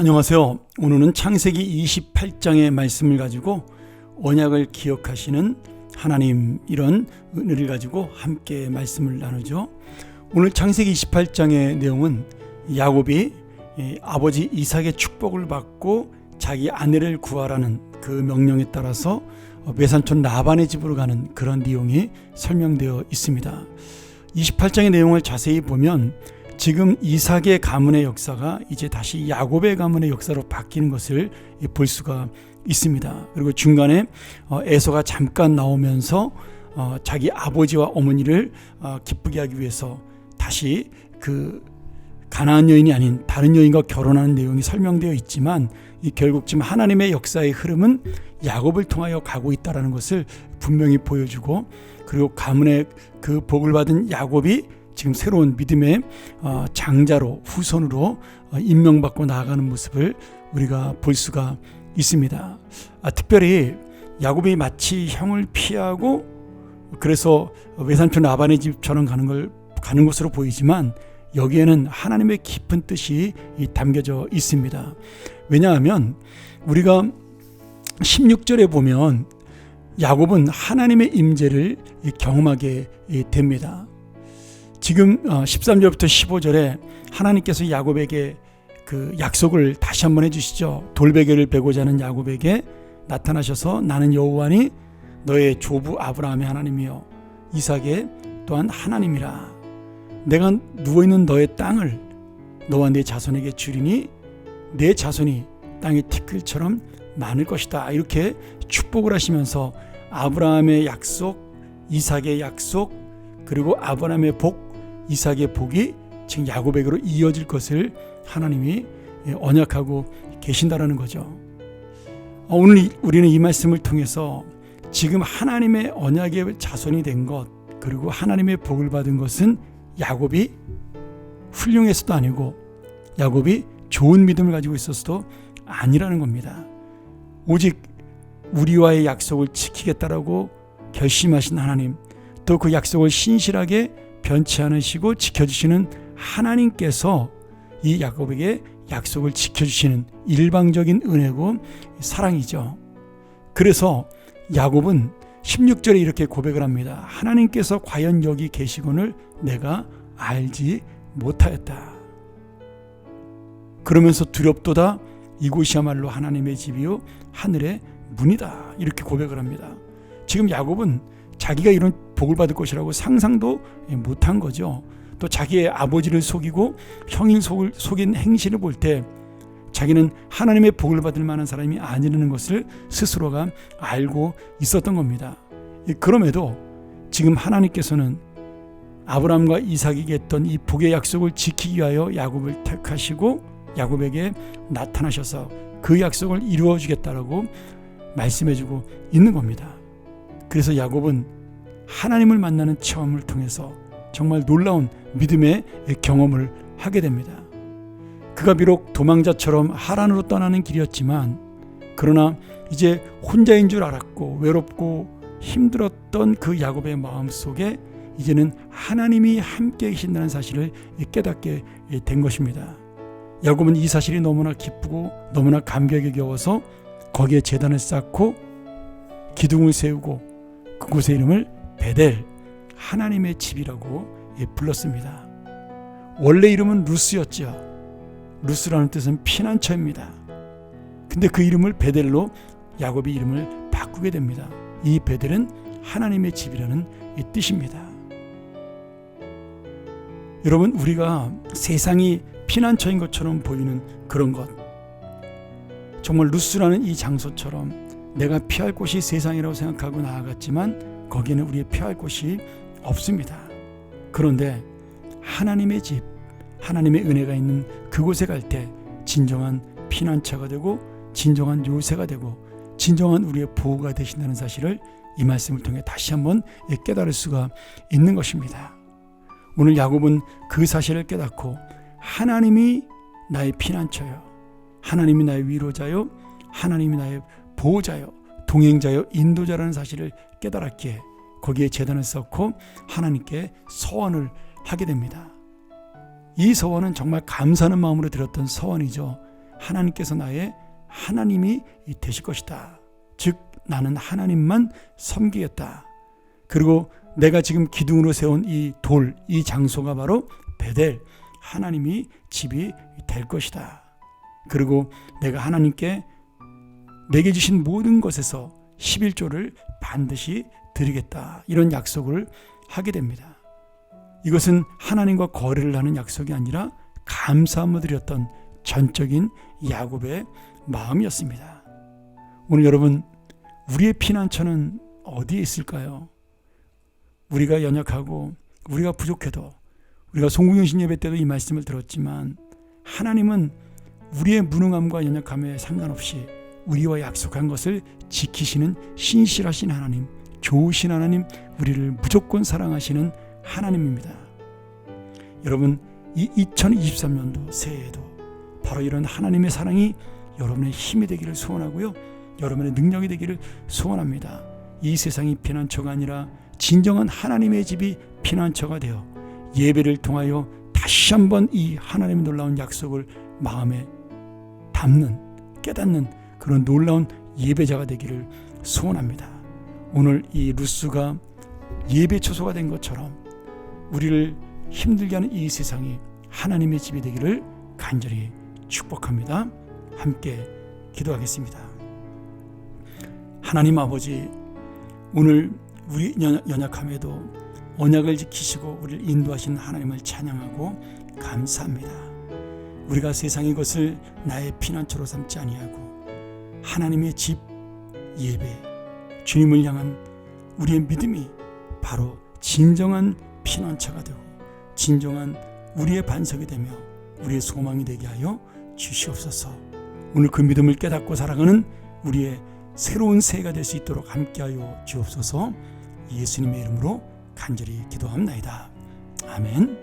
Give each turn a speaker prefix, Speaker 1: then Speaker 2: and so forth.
Speaker 1: 안녕하세요. 오늘은 창세기 28장의 말씀을 가지고 언약을 기억하시는 하나님 이런 은혜를 가지고 함께 말씀을 나누죠. 오늘 창세기 28장의 내용은 야곱이 아버지 이삭의 축복을 받고 자기 아내를 구하라는 그 명령에 따라서 외산촌 라반의 집으로 가는 그런 내용이 설명되어 있습니다. 28장의 내용을 자세히 보면 지금 이삭의 가문의 역사가 이제 다시 야곱의 가문의 역사로 바뀌는 것을 볼 수가 있습니다. 그리고 중간에 어, 에서가 잠깐 나오면서 어, 자기 아버지와 어머니를 어, 기쁘게 하기 위해서 다시 그 가나안 여인이 아닌 다른 여인과 결혼하는 내용이 설명되어 있지만 결국 지금 하나님의 역사의 흐름은 야곱을 통하여 가고 있다라는 것을 분명히 보여주고 그리고 가문의 그 복을 받은 야곱이 지금 새로운 믿음의 어, 장자로 후손으로 어, 임명받고 나아가는 모습을 우리가 볼 수가 있습니다. 아, 특별히 야곱이 마치 형을 피하고 그래서 외산촌 라반의 집처럼 가는 걸 가는 것으로 보이지만 여기에는 하나님의 깊은 뜻이 담겨져 있습니다. 왜냐하면 우리가 16절에 보면 야곱은 하나님의 임재를 경험하게 됩니다. 지금 13절부터 어, 15절에 하나님께서 야곱에게 그 약속을 다시 한번 해주시죠. 돌베개를 베고자 하는 야곱에게 나타나셔서 나는 여호와니 너의 조부 아브라함의 하나님이요 이삭의 또한 하나님이라. 내가 누워 있는 너의 땅을 너와 내 자손에게 주리니 내 자손이 땅의 티끌처럼 많을 것이다. 이렇게 축복을 하시면서 아브라함의 약속, 이삭의 약속, 그리고 아브라함의 복 이삭의 복이 지금 야곱에게로 이어질 것을 하나님이 예, 언약하고 계신다라는 거죠. 어, 오늘 우리는 이 말씀을 통해서 지금 하나님의 언약의 자손이 된 것, 그리고 하나님의 복을 받은 것은 야곱이 훌륭해서도 아니고 야곱이 좋은 믿음을 가지고 있어서도 아니라는 겁니다. 오직 우리와의 약속을 지키겠다라고 결심하신 하나님, 또 그 약속을 신실하게 변치 않으시고 지켜주시는 하나님께서 이 야곱에게 약속을 지켜주시는 일방적인 은혜고 사랑이죠. 그래서 야곱은 16절에 이렇게 고백을 합니다. 하나님께서 과연 여기 계시곤을 내가 알지 못하였다. 그러면서 두렵도다 이곳이야말로 하나님의 집이요 하늘의 문이다. 이렇게 고백을 합니다. 지금 야곱은 자기가 이런 복을 받을 것이라고 상상도 못한 거죠. 또 자기의 아버지를 속이고 형일 속인 행실을 볼 때 자기는 하나님의 복을 받을 만한 사람이 아니라는 것을 스스로가 알고 있었던 겁니다. 그럼에도 지금 하나님께서는 아브라함과 이삭에게 했던 이 복의 약속을 지키기 위하여 야곱을 택하시고 야곱에게 나타나셔서 그 약속을 이루어 주겠다라고 말씀해 주고 있는 겁니다. 그래서 야곱은 하나님을 만나는 체험을 통해서 정말 놀라운 믿음의 경험을 하게 됩니다. 그가 비록 도망자처럼 하란으로 떠나는 길이었지만 그러나 이제 혼자인 줄 알았고 외롭고 힘들었던 그 야곱의 마음 속에 이제는 하나님이 함께 계신다는 사실을 깨닫게 된 것입니다. 야곱은 이 사실이 너무나 기쁘고 너무나 감격에 겨워서 거기에 재단을 쌓고 기둥을 세우고 그곳의 이름을 베델 하나님의 집이라고 예, 불렀습니다. 원래 이름은 루스였죠. 루스라는 뜻은 피난처입니다. 근데 그 이름을 베델로 야곱이 이름을 바꾸게 됩니다. 이 베델은 하나님의 집이라는 뜻입니다. 여러분 우리가 세상이 피난처인 것처럼 보이는 그런 것 정말 루스라는 이 장소처럼 내가 피할 곳이 세상이라고 생각하고 나아갔지만 거기는 우리의 피할 곳이 없습니다. 그런데 하나님의 집, 하나님의 은혜가 있는 그곳에 갈 때 진정한 피난처가 되고 진정한 요새가 되고 진정한 우리의 보호가 되신다는 사실을 이 말씀을 통해 다시 한번 깨달을 수가 있는 것입니다. 오늘 야곱은 그 사실을 깨닫고 하나님이 나의 피난처요. 하나님이 나의 위로자요. 하나님이 나의 보호자요, 동행자요, 인도자라는 사실을 깨달았기에 거기에 재단을 쌓고 하나님께 서원을 하게 됩니다. 이 서원은 정말 감사하는 마음으로 드렸던 서원이죠. 하나님께서 나의 하나님이 되실 것이다. 즉 나는 하나님만 섬기겠다. 그리고 내가 지금 기둥으로 세운 이 돌, 이 장소가 바로 베델, 하나님이 집이 될 것이다. 그리고 내가 하나님께 내게 주신 모든 것에서 11조를 반드시 드리겠다. 이런 약속을 하게 됩니다. 이것은 하나님과 거래를 하는 약속이 아니라 감사함을 드렸던 전적인 야곱의 마음이었습니다. 오늘 여러분 우리의 피난처는 어디에 있을까요? 우리가 연약하고 우리가 부족해도 우리가 송구경신 예배 때도 이 말씀을 들었지만 하나님은 우리의 무능함과 연약함에 상관없이 우리와 약속한 것을 지키시는 신실하신 하나님, 좋으신 하나님, 우리를 무조건 사랑하시는 하나님입니다. 여러분, 이 2023년도 새해에도 바로 이런 하나님의 사랑이 여러분의 힘이 되기를 소원하고요. 여러분의 능력이 되기를 소원합니다. 이 세상이 피난처가 아니라 진정한 하나님의 집이 피난처가 되어 예배를 통하여 다시 한번 이 하나님의 놀라운 약속을 마음에 담는 깨닫는 그런 놀라운 예배자가 되기를 소원합니다. 오늘 이 루스가 예배 초소가 된 것처럼 우리를 힘들게 하는 이 세상이 하나님의 집이 되기를 간절히 축복합니다. 함께 기도하겠습니다. 하나님 아버지, 오늘 우리 연약함에도 언약을 지키시고 우리를 인도하신 하나님을 찬양하고 감사합니다. 우리가 세상의 것을 나의 피난처로 삼지 아니하고 하나님의 집 예배 주님을 향한 우리의 믿음이 바로 진정한 피난처가 되고 진정한 우리의 반석이 되며 우리의 소망이 되게 하여 주시옵소서. 오늘 그 믿음을 깨닫고 살아가는 우리의 새로운 새해가 될 수 있도록 함께하여 주옵소서. 예수님의 이름으로 간절히 기도합나이다. 아멘.